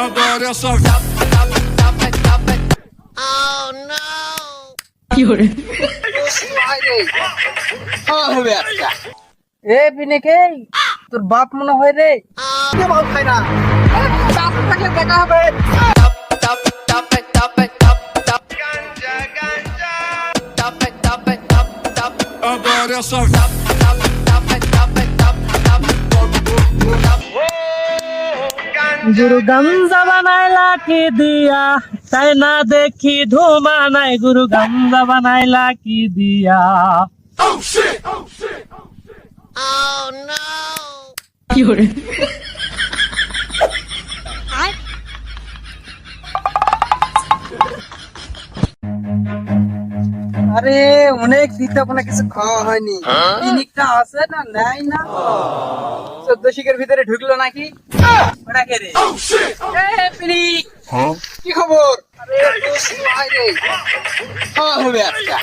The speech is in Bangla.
Agora é só. এ পিনেকে তোর বাপ মনে হয় রে বাপ খাই না দেখা হবে Agora é só. গুরু গাঞ্জা বানায় লাকি দিয়া তাই না দেখি ধুমা নাই গুরু গাঞ্জা বানায় লাকি দিয়া। আরে অনেক দিতে কোনো কিছু খাওয়া হয়নি। পিনিকটা আছে না নাই না? চোদ্দ শিখের ভিতরে ঢুকলো নাকি? কে খবর আরে রে হবে একটা